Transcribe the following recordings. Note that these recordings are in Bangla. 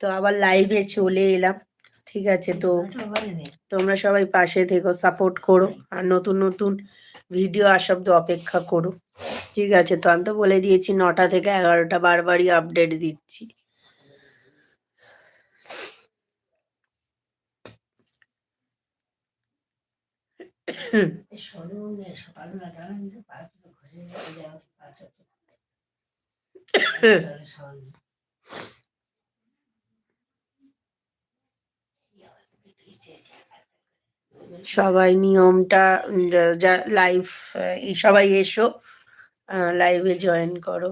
তো আবার লাইভে চলে এলাম। ঠিক আছে তো তোমরা সবাই পাশে থেকো সাপোর্ট করো আর নতুন নতুন ভিডিও আসার তো অপেক্ষা করো। ঠিক আছে তো আমি তো বলে দিয়েছি নটা থেকে এগারোটা বারবারই আপডেট দিচ্ছি। সবাই নিয়মটা যা লাইভ সবাই এসো লাইভে জয়েন করো।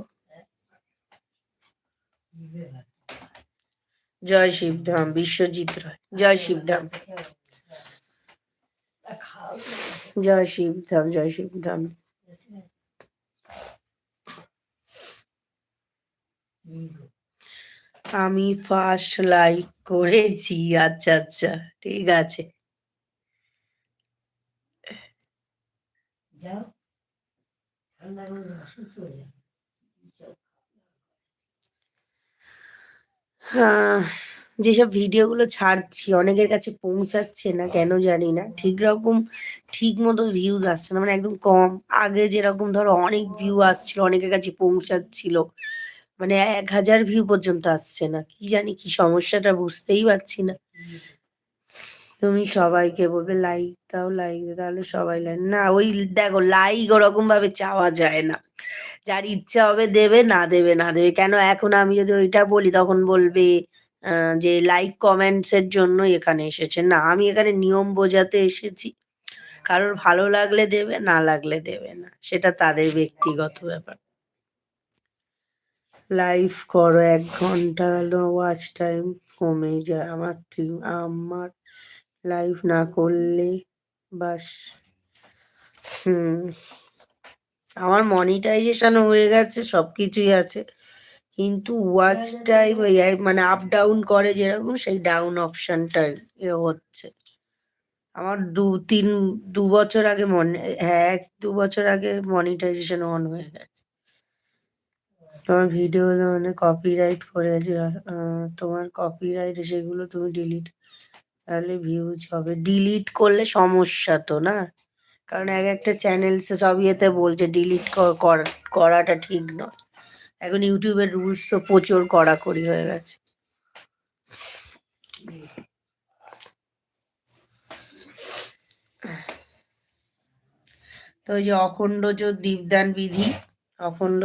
জয় শিবধাম, বিশ্বজিৎ রয়। জয় শিবধাম। জয় শিবধাম জয় শিবধাম। আমি ফার্স্ট লাইক করেছি আচ্ছা আচ্ছা ঠিক আছে। যাও ঠান্ডা অসুস্থ হয়ে যাবে যেসব ভিডিওগুলো ছাড়ছি অনেকের কাছে পৌঁছাচ্ছে না কেন জানি না। ঠিক রকম ঠিক মতো ভিউজ আসছে না মানে একদম কম। আগে যেরকম ধরো অনেক ভিউ আসছিল অনেকের কাছে পৌঁছাচ্ছিল মানে এক হাজার ভিউ পর্যন্ত আসছে না। কি জানি কি সমস্যাটা বুঝতেই পারছি না। তুমি সবাইকে বলবে লাইক দাও লাইক দাও, তাহলে সবাই লাইক না, ওই দেখো লাইক ওরকম ভাবে চাওয়া যায় না। যার ইচ্ছা হবে দেবে, না দেবে না দেবে। কেন এখন আমি যদি ওইটা বলি, তখন বলবে যে লাইক কমেন্টস এর জন্য এখানে এসেছে। না, আমি এখানে নিয়ম বোঝাতে এসেছি। কারোর ভালো লাগলে দেবে, না লাগলে দেবে না। সেটা তাদের ব্যক্তিগত ব্যাপার। লাইভ করো এক ঘণ্টা ওয়াচ টাইম কমে যায়। আমার আমার লাইভ না করলে বাস হুম। আমার মনিটাইজেশন হয়ে গেছে সব কিছুই আছে। কিন্তু ওয়াচ টাইম মানে আপ ডাউন করে যেরকম সেই ডাউন অপশনটা হচ্ছে। আমার দু তিন দু বছর আগে মনে হ্যাঁ এক দু বছর আগে মনিটাইজেশন অন হয়ে গেছে। তোমার ভিডিও মানে কপিরাইট পড়ে আহ, তোমার কপিরাইট সেগুলো তুমি ডিলিট তাহলে ভিউজ হবে। ডিলিট করলে সমস্যা তো না? কারণ এক একটা চ্যানেল সব ইয়েতে বলছে ডিলিট করাটা ঠিক নয়। এখন ইউটিউবের রুলস তো প্রচুর কড়াকড়ি হয়ে গেছে। তো ওই যে অখণ্ড দীপদান বিধি অখণ্ড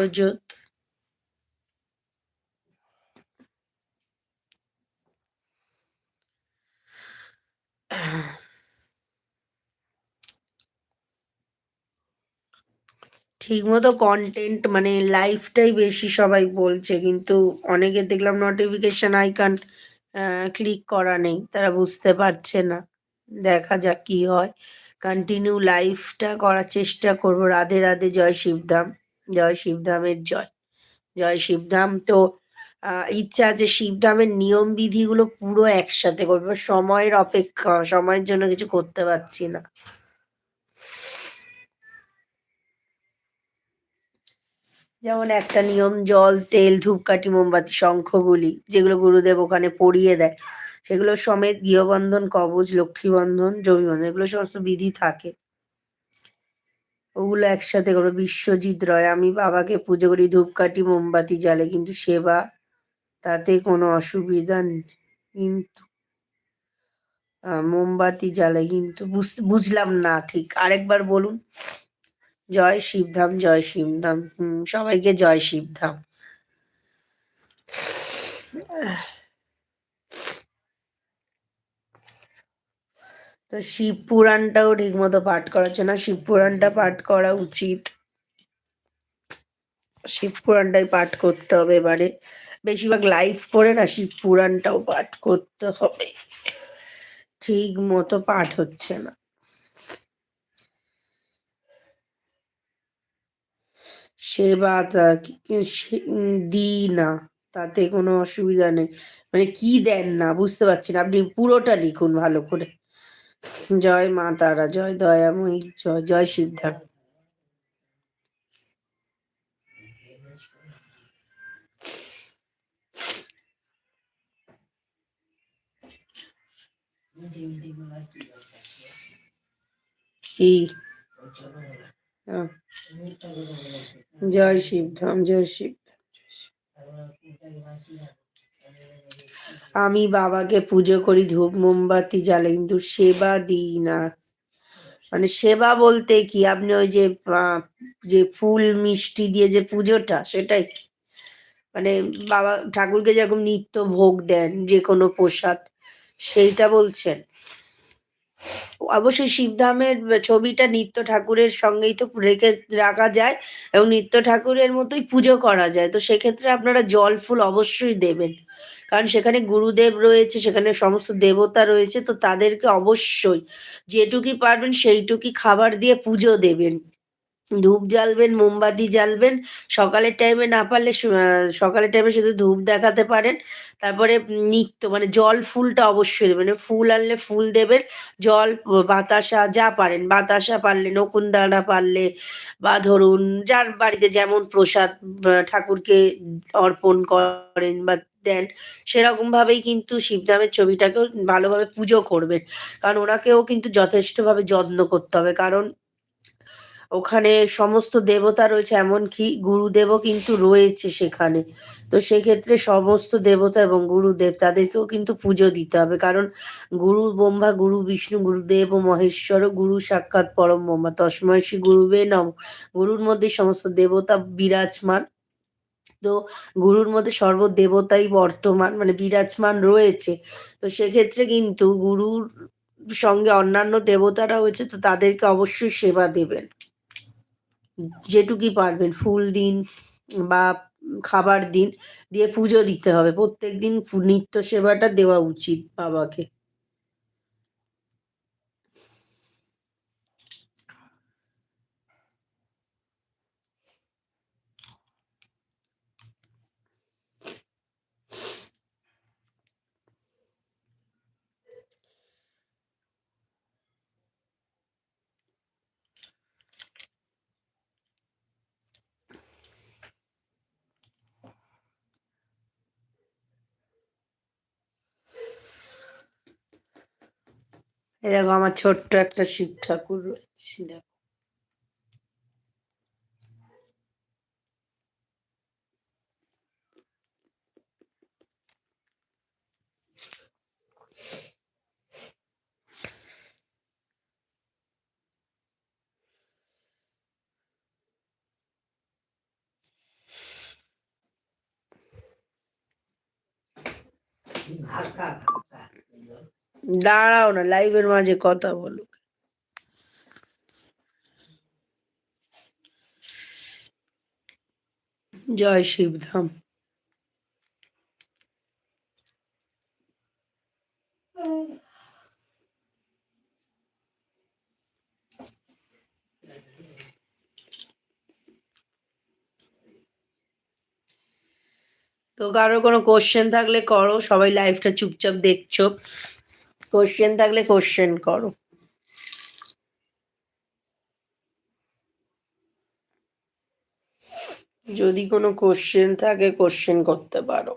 ঠিক মতো কন্টেন্ট মানে লাইফটাই বেশি সবাই বলছে, কিন্তু অনেকে দেখলাম নোটিফিকেশন আইকন ক্লিক করা নেই, তারা বুঝতে পারছে না। দেখা যাক কি হয়। কন্টিনিউ লাইফটা করার চেষ্টা করব। রাধে রাধে, জয় শিবধাম, জয় শিবধামের জয় জয় শিবধাম। তো ইচ্ছা আছে শিবধামের নিয়ম বিধিগুলো পুরো একসাথে করব। সময়ের অপেক্ষা, সময়ের জন্য কিছু করতে পারছি না। যেমন একটা নিয়ম, জল, তেল, ধূপকাঠি, মোমবাতি, শঙ্খগুলি, যেগুলো গুরুদেব ওখানে পরিয়ে দেয়। সেগুলো সমেত গৃহবন্ধন, কবচ, লক্ষ্মীবন্ধন, জমিবন্ধন, এগুলো সমস্ত বিধি থাকে। ওগুলো একসাথে করব বিশ্বজিৎ রয়, আমি বাবাকে পুজো করি ধূপকাঠি, মোমবাতি জ্বালে, কিন্তু সেবা তাতে কোনো অসুবিধা কিন্তু মোমবাতি জ্বালে, কিন্তু বুঝ- বুঝলাম না ঠিক। আরেকবার বলুন। জয় শিবধাম জয় শিবধাম হুম, সবাইকে জয় শিবধাম তো শিব পুরাণটাও ঠিক মতো পাঠ করা না, শিব পুরাণটা পাঠ করা উচিত। শিব পুরাণটাই পাঠ করতে হবে এবারে। বেশিরভাগ লাইভ করে না, শিব পুরাণটাও পাঠ করতে হবে। ঠিক মতো পাঠ হচ্ছে না। সেবা দিই না, তাতে কোনো অসুবিধা নেই। মানে কি দেন না, বুঝতে পারছি না। আপনি পুরোটা লিখুন ভালো করে। জয় মা তারা, জয় দয়াময়ী, জয় জয় সিদ্ধার্থ কি? জয় শিবধাম জয় শিব তারপরে ওটাই বাঁচিয়ে রাখো। আমি বাবাকে পুজো করি ধূপ, মোমবাতি জ্বালে, কিন্তু সেবা দিই না। মানে সেবা বলতে কি? আপনি ওই যে যে ফুল মিষ্টি দিয়ে যে পুজোটা, সেটাই। মানে বাবা ঠাকুরকে যেরকম নিত্য ভোগ দেন, যে কোনো প্রসাদ, সেইটা বলছেন। অবশ্যই শিবধামের ছবিটা নিত্য ঠাকুরের সঙ্গেই তো রেখে রাখা যায় এবং নিত্য ঠাকুরের মতোই পুজো করা যায়। তো সেক্ষেত্রে আপনারা জল ফুল অবশ্যই দেবেন। কারণ সেখানে গুরুদেব রয়েছে, সেখানে সমস্ত দেবতা রয়েছে, তো তাদেরকে অবশ্যই যেটুকি পারবেন সেইটুকি খাবার দিয়ে পুজো দেবেন। ধূপ জ্বালবেন, মোমবাতি জ্বালবেন, সকালের টাইমে না পারলে সকালের টাইমে শুধু ধূপ দেখাতে পারেন। তারপরে নিত্য মানে জল ফুলটা অবশ্যই দেবেন। মানে ফুল আনলে ফুল দেবেন, জল, বাতাসা যা পারেন, বাতাসা পারলে নকুনদানা পারলে, বা ধরুন যার বাড়িতে যেমন প্রসাদ ঠাকুরকে অর্পণ করেন বা দেন, সেরকম ভাবেই কিন্তু শিবধামের ছবিটাকেও ভালোভাবে পুজো করবেন। কারণ ওনাকেও কিন্তু যথেষ্টভাবে যত্ন করতে হবে। কারণ ওখানে সমস্ত দেবতা রয়েছে, এমনকি গুরুদেবও কিন্তু রয়েছে সেখানে। তো সেক্ষেত্রে সমস্ত দেবতা এবং গুরুদেব তাদেরকেও কিন্তু পুজো দিতে হবে। কারণ গুরু ব্রহ্মা, গুরু বিষ্ণু, গুরুদেব ও মহেশ্বর গুরু সাক্ষাৎ পরম ব্রহ্মা। তসময় শ্রী গুরুবে নম। গুরুর মধ্যে সমস্ত দেবতা বিরাজমান। তো গুরুর মধ্যে সর্বদেবতাই বর্তমান মানে বিরাজমান রয়েছে। তো সেক্ষেত্রে কিন্তু গুরুর সঙ্গে অন্যান্য দেবতারা হয়েছে তো তাদেরকে অবশ্যই সেবা দেবেন। যেটুকুই পারবেন, ফুল দিন বা খাবার দিন, দিয়ে পুজো দিতে হবে। প্রত্যেক দিন নিত্য সেবাটা দেওয়া উচিত বাবাকে। এই দেখো আমার ছোট্ট একটা শিব ঠাকুর রয়েছে দেখো। হালকা দাঁড়াও না, লাইভের মাঝে কথা বলো। জয় শিবধাম। তো কারও কোনো কোশ্চেন থাকলে করো, সবাই লাইভটা চুপচাপ দেখছ। কোশ্চেন থাকলে কোশ্চেন করো। যদি কোনো কোশ্চেন থাকে কোশ্চেন করতে পারো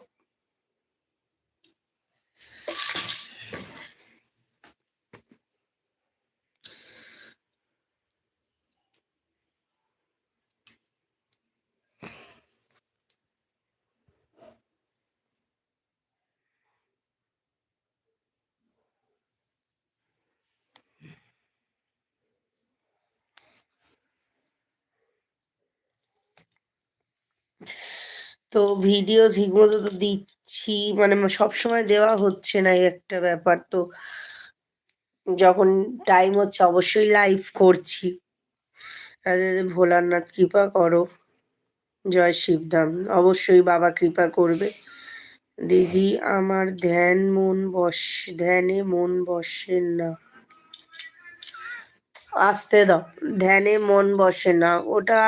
তো ভিডিও ঠিকমতো তো দিচ্ছি মানে সব সময় দেওয়া হচ্ছে না একটা ব্যাপার। তো যখন টাইম হচ্ছে অবশ্যই লাইভ করছি। ভোলানাথ কৃপা করো। জয় শিবধাম। অবশ্যই বাবা কৃপা করবে। দিদি, আমার ধ্যান মন বস, ধ্যানে মন বসে না। আসতে দাও। ধ্যানে মন বসে না। ওটা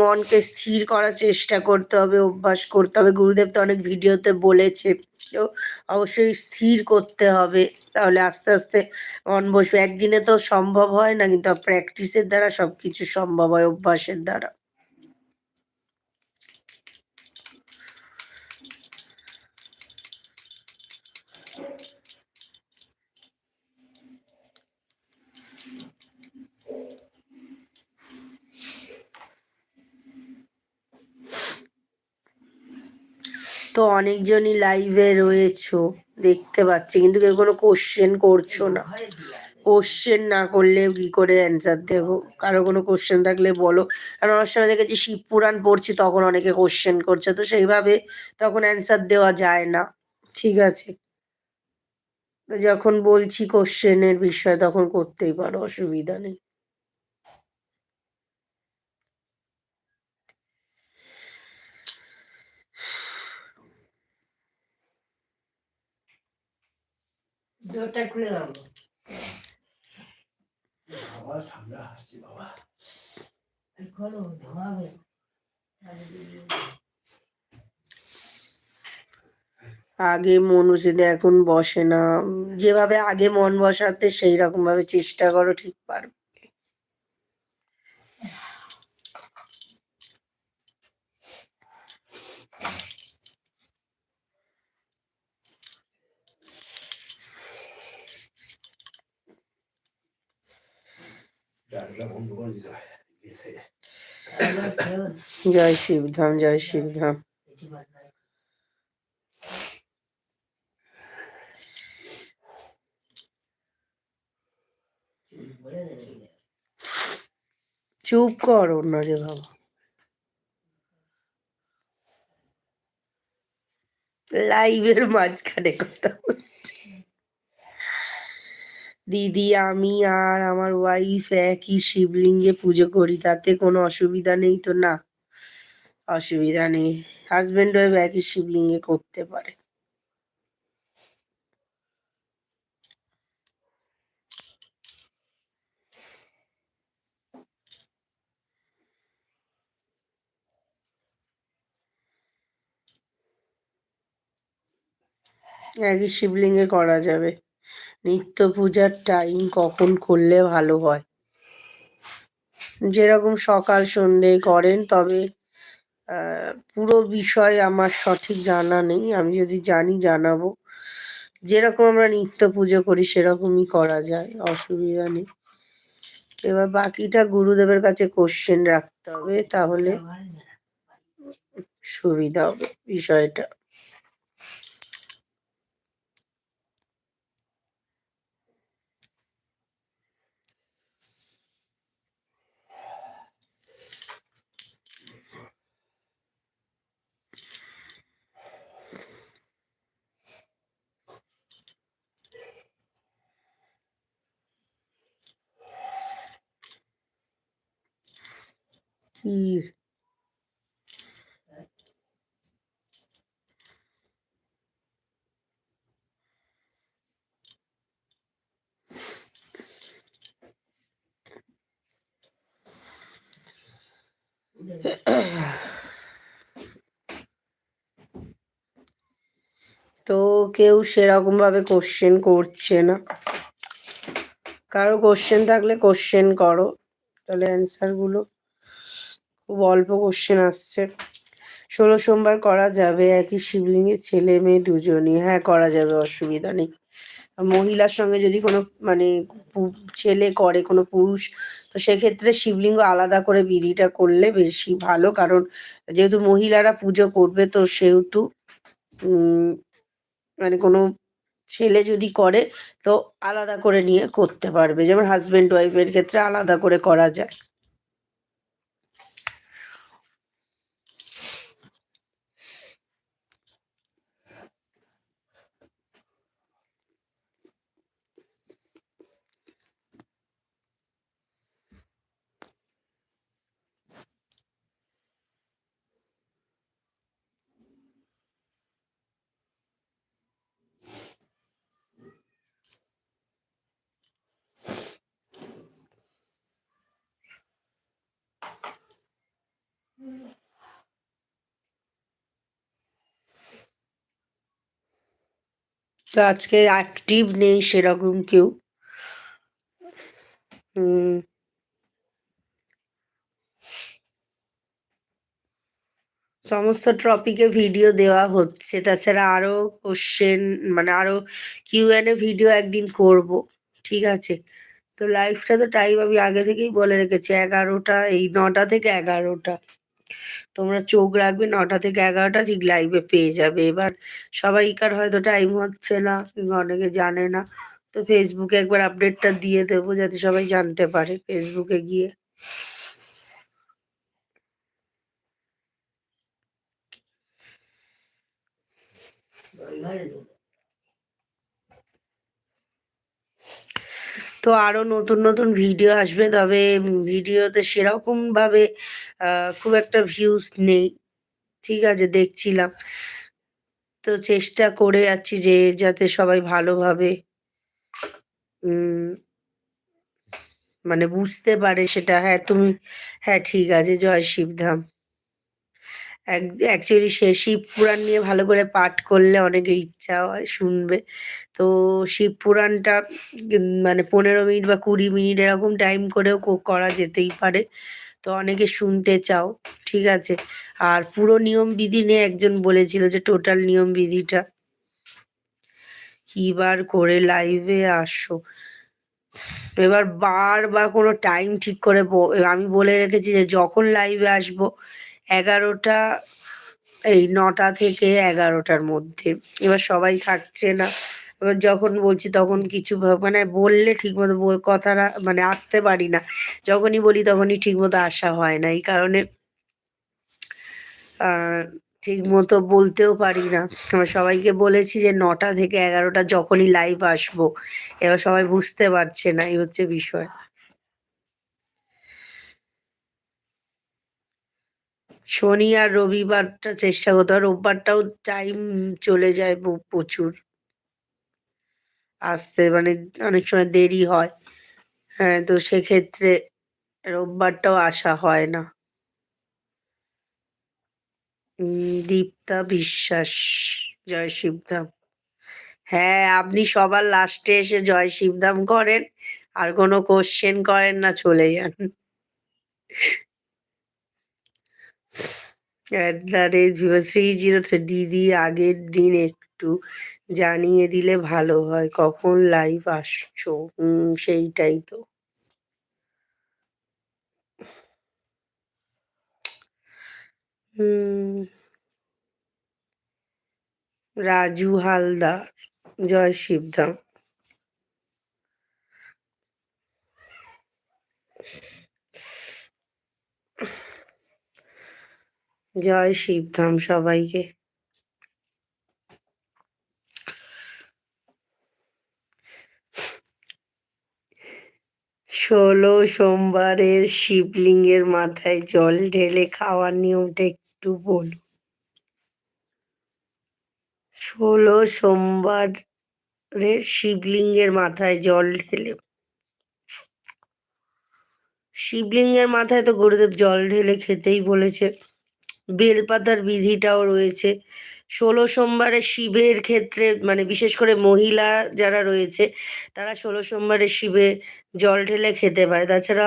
মনকে স্থির করার চেষ্টা করতে হবে, অভ্যাস করতে হবে। গুরুদেব তো অনেক ভিডিওতে বলেছে, তো অবশ্যই স্থির করতে হবে। তাহলে আস্তে আস্তে মন বসবে। একদিনে তো সম্ভব হয় না, কিন্তু প্র্যাকটিসের দ্বারা সব কিছু সম্ভব হয়, অভ্যাসের দ্বারা। তো অনেকজনই লাইভে রয়েছো, দেখতে পাচ্ছি। কিন্তু কেউ কোনো কোশ্চেন করছ না। কোশ্চেন না করলে কি করে অ্যান্সার দেবো? কারও কোনো কোশ্চেন থাকলে বলো। কারণ অনেক সময় দেখেছি শিব পুরাণ পড়ছি, তখন অনেকে কোশ্চেন করছে। তো সেইভাবে তখন অ্যান্সার দেওয়া যায় না। ঠিক আছে? যখন বলছি কোশ্চেনের বিষয়, তখন করতেই পারো, অসুবিধা নেই। খুলে দাও বাবা ঠান্ডা আসছে বাবা। ধোয়াবে আগে মন বসে এখন বসে না। যেভাবে আগে মন বসাতে সেই রকম ভাবে চেষ্টা করো ঠিক পারবে ডালটা বন্ধ করে দিতে হয় এসে আবার খেলো জয় শিবধাম জয় শিবধাম। চুপ করো না রে বাবা লাইভের মাঝখানে কথা বলছি। দিদি, আমি আর আমার ওয়াইফ একই শিবলিঙ্গে পুজো করি, তাতে কোনো অসুবিধা নেই তো না? অসুবিধা নেই। হাজবেন্ড ওয়াইফ একই শিবলিঙ্গে করতে পারে। একই শিবলিঙ্গে করা যাবে। নিত্য পূজার টাইম কখন করলে ভালো হয়? যেরকম সকাল সন্ধে করেন তবে পুরো বিষয় আমার সঠিক জানা নেই। আমি যদি জানি জানাব। যেরকম আমরা নিত্য পুজো করি সেরকমই করা যায়। অসুবিধা নেই। এবার বাকিটা গুরুদেবের কাছে কোশ্চেন রাখতে হবে তাহলে সুবিধা হবে বিষয়টা। কি তো কেউ সেরকম ভাবে কোশ্চেন করছে না। কারও কোশ্চেন থাকলে কোশ্চেন করো, তাহলে অ্যান্সারগুলো। খুব অল্প কোশ্চেন আসছে। ষোলো সোমবার করা যাবে একই শিবলিঙ্গে ছেলে মেয়ে দুজনই। হ্যাঁ করা যাবে, অসুবিধা নেই। মহিলার সঙ্গে যদি কোনো মানে ছেলে করে কোনো পুরুষ, তো সেক্ষেত্রে শিবলিঙ্গ আলাদা করে বিধিটা করলে বেশি ভালো। কারণ যেহেতু মহিলারা পুজো করবে, তো সেহেতু মানে কোনো ছেলে যদি করে, তো আলাদা করে নিয়ে করতে পারবে। যেমন হাজবেন্ড ওয়াইফের ক্ষেত্রে আলাদা করে করা যায়। তো আজকে অ্যাক্টিভ নেই সেরকম কেউ। হুম সমস্ত টপিকে ভিডিও দেওয়া হচ্ছে। তাছাড়া আরও কোশ্চেন মানে আরও কিউ এন ভিডিও একদিন করব, ঠিক আছে? তো লাইভটা তো টাইম আমি আগে থেকেই বলে রেখেছি, এগারোটা, এই নটা থেকে এগারোটা। তোমরা চোখ রাখবে, নটা থেকে এগারোটা ঠিক লাইভে পেয়ে যাবে। এবার সবাইকার হয়তো টাইম হচ্ছে না, কিংবা অনেকে জানে না। তো ফেসবুকে একবার আপডেটটা দিয়ে দেবো যাতে সবাই জানতে পারে ফেসবুকে গিয়ে। রবিবারে তো আরও নতুন নতুন ভিডিও আসবে, তবে ভিডিওতে সেরকম ভাবে খুব একটা ভিউজ নেই। ঠিক আছে, দেখছিলাম। তো চেষ্টা করে যাচ্ছি যে যাতে সবাই ভালোভাবে মানে বুঝতে পারে সেটা। হ্যাঁ তুমি হ্যাঁ ঠিক আছে, জয় শিবধাম। অ্যাকচুয়ালি সে শিব পুরাণ নিয়ে ভালো করে পাঠ করলে অনেকে ইচ্ছা হয় শুনবে। তো শিব পুরাণটা মানে পনেরো মিনিট বা কুড়ি মিনিট এরকম টাইম করেও করা যেতেই পারে। তো অনেকে শুনতে চাও, ঠিক আছে? আর পুরো নিয়ম বিধি নিয়ে একজন বলেছিল যে টোটাল নিয়ম বিধিটা। কিবার করে লাইভে আসো। এবার বার বা কোনো টাইম ঠিক করে আমি বলে রেখেছি যে যখন লাইভে আসব এগারোটা, এই নটা থেকে এগারোটার মধ্যে। এবার সবাই থাকছে না। এবার যখন বলছি তখন কিছু মানে বললে ঠিকমতো কথাটা মানে আসতে পারি না। যখনই বলি তখনই ঠিকমতো আসা হয় না। এই কারণে ঠিক মতো বলতেও পারি না। এবার সবাইকে বলেছি যে নটা থেকে এগারোটা যখনই লাইভ আসব। এবার সবাই বুঝতে পারছে না, এই হচ্ছে বিষয়। শনি আর রবিবারটা চেষ্টা করতে হবে। রোববারটাও টাইম চলে যায় প্রচুর। আসতে মানে অনেক সময় দেরি হয়। হ্যাঁ তো সেক্ষেত্রে রোববারটাও আসা হয় না। দীপ্তা বিশ্বাস, জয় শিবধাম। হ্যাঁ আপনি সবার লাস্টে এসে জয় শিবধাম করেন। আর কোনো কোশ্চেন করেন না, চলে যান। থ্রি জিরো দিদি আগের দিন একটু জানিয়ে দিলে ভালো হয়, কখন লাইভ আসছো? হুম, সেইটাই তো। রাজু হালদার, জয় শিবধাম। জয় শিবধাম সবাইকে। ষোলো সোমবারের শিবলিঙ্গের মাথায় জল ঢেলে খাওয়ার নিয়মটা একটু বলুন। ষোলো সোমবারের শিবলিঙ্গের মাথায় জল ঢেলে। শিবলিঙ্গের মাথায় তো গুরুদেব জল ঢেলে খেতেই বলেছে। বেলপাতার বিধিটাও রয়েছে। ষোলো সোমবারে শিবের ক্ষেত্রে মানে বিশেষ করে মহিলা যারা রয়েছে, তারা ষোলো সোমবারে শিবে জল ঢেলে খেতে পারে। তাছাড়া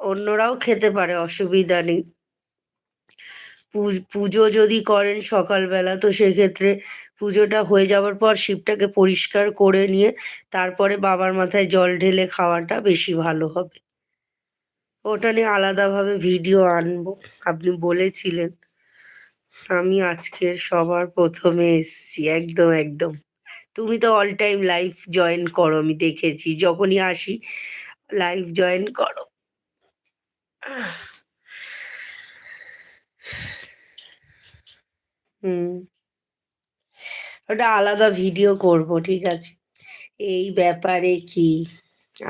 অন্যরাও খেতে পারে, অসুবিধা নেই। পুজো যদি করেন সকালবেলা, তো সেক্ষেত্রে পুজোটা হয়ে যাওয়ার পর শিবটাকে পরিষ্কার করে নিয়ে, তারপরে বাবার মাথায় জল ঢেলে খাওয়াটা বেশি ভালো হবে। ওটা নিয়ে আলাদাভাবে ভিডিও আনব। আপনি বলেছিলেন, আমি আজকের সবার প্রথমে এসছি, একদম একদম। তুমি তো অল টাইম লাইভ জয়েন করো, আমি দেখেছি। যখনই আসি লাইভ জয়েন করো। হুম। ওটা আলাদা ভিডিও করব, ঠিক আছে? এই ব্যাপারে কি?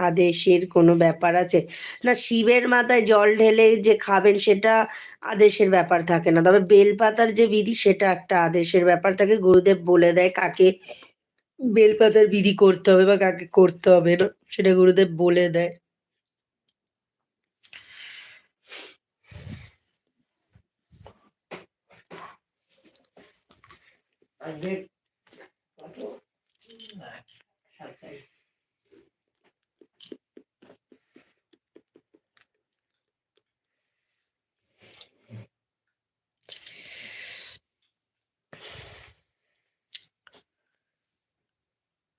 আদেশের কোনো ব্যাপার আছে? না, শিবের মাথায় জল ঢেলে যে খাবেন সেটা আদেশের ব্যাপার থাকে না। তবে বেলপাতার যে বিধি সেটা একটা আদেশের ব্যাপার থাকে। গুরুদেব বলে দেয় কাকে বেলপাতার বিধি করতে হবে বা কাকে করতে হবে না, সেটা গুরুদেব বলে দেয়। আর ডেট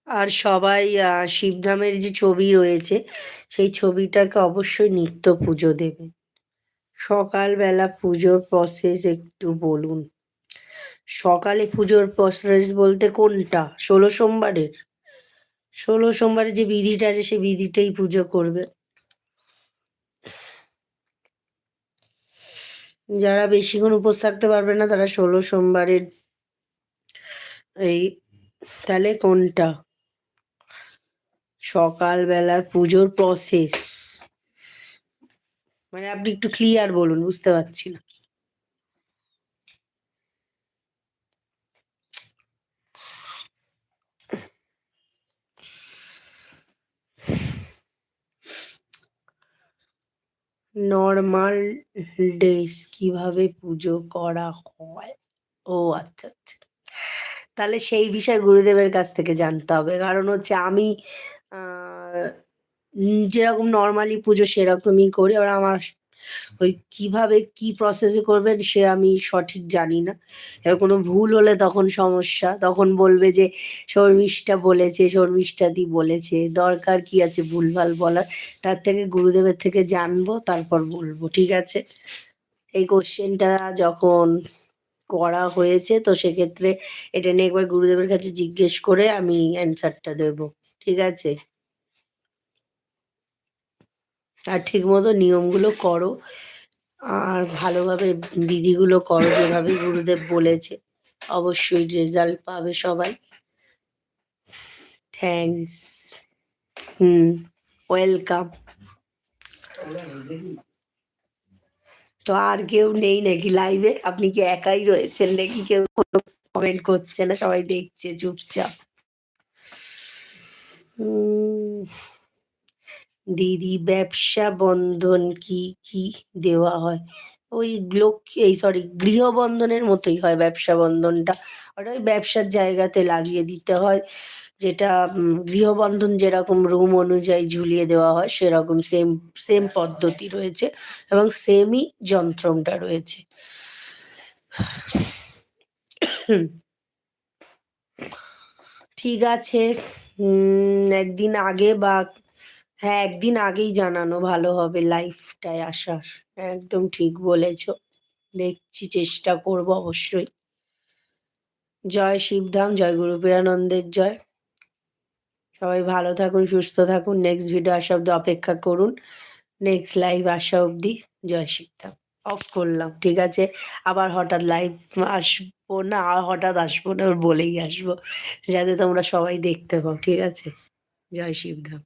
আর সবাই শিবধামের যে ছবি রয়েছে, সেই ছবিটাকে অবশ্যই নিত্য পুজো দেবে সকালবেলা পুজোর প্রসেস একটু বলুন। সকালে পুজোর প্রসেস বলতে কোনটা? ষোলো সোমবারের? ষোলো সোমবারে যে বিধিটা আছে, সেই বিধিটাই পুজো করবে যারা বেশিক্ষণ উপোস থাকতে পারবে না, তারা ষোলো সোমবারের এই, তাহলে কোনটা? সকালবেলার পুজোর প্রসেস মানে আপনি একটু ক্লিয়ার বলুন, বুঝতে পারছি না। নর্মাল ডেজ কীভাবে পুজো করা হয়? ও আচ্ছা আচ্ছা। তাহলে সেই বিষয়ে গুরুদেবের কাছ থেকে জানতে হবে। কারণ হচ্ছে আমি যেরকম নর্মালি পুজো সেরকমই করি। এবার আমার ওই কীভাবে কি প্রসেসে করবেন সে আমি সঠিক জানি না। এবার কোনো ভুল হলে তখন সমস্যা। তখন বলবে যে, শর্মিষ্ঠা বলেছে, শর্মিষ্ঠাদি বলেছে, দরকার কি আছে ভুলভাল বলার? তার থেকে গুরুদেবের থেকে জানব, তারপর বলব, ঠিক আছে? এই কোশ্চেনটা যখন করা হয়েছে, তো সেক্ষেত্রে এটা নিয়ে একবার গুরুদেবের কাছে জিজ্ঞেস করে আমি অ্যান্সারটা দেব, ঠিক আছে? আর ঠিক মতো নিয়মগুলো করো। আর ভালোভাবে বিধিগুলো করো যেভাবে গুরুদেব বলেছে। অবশ্যই রেজাল্ট পাবে সবাই। থ্যাঙ্কস হুম ওয়েলকাম তো আর কেউ নেই নাকি লাইভে আপনি কি একাই রয়েছেন নাকি কেউ কোনো কমেন্ট করছে না? সবাই দেখছে চুপচাপ। উম, দিদি, ব্যবসা বন্ধন কি কি দেওয়া হয়? ওই লক্ষ্মী এই সরি গৃহবন্ধনের মতোই হয় ব্যবসা বন্ধনটা। ওটা ওই ব্যবসার জায়গাতে লাগিয়ে দিতে হয়। যেটা গৃহবন্ধন যেরকম রুম অনুযায়ী ঝুলিয়ে দেওয়া হয়, সেরকম সেম সেম পদ্ধতি রয়েছে এবং সেমই যন্ত্রটা রয়েছে। ঠিক আছে। একদিন আগে বা হ্যাঁ একদিন আগেই জানানো ভালো হবে লাইফটায় আসার। একদম ঠিক বলেছ। দেখছি চেষ্টা করব অবশ্যই। জয় শিবধাম, জয় গুরু বীরানন্দের জয়। সবাই ভালো থাকুন, সুস্থ থাকুন। নেক্সট ভিডিও আসা অব্দি অপেক্ষা করুন। নেক্সট লাইভ আসা অবধি জয় শিবধাম। অফ করলাম, ঠিক আছে? আবার হঠাৎ লাইভ আসব না, আর হঠাৎ আসব না বলেই আসব। যাতে তোমরা সবাই দেখতে পাও, ঠিক আছে? জয় শিবধাম।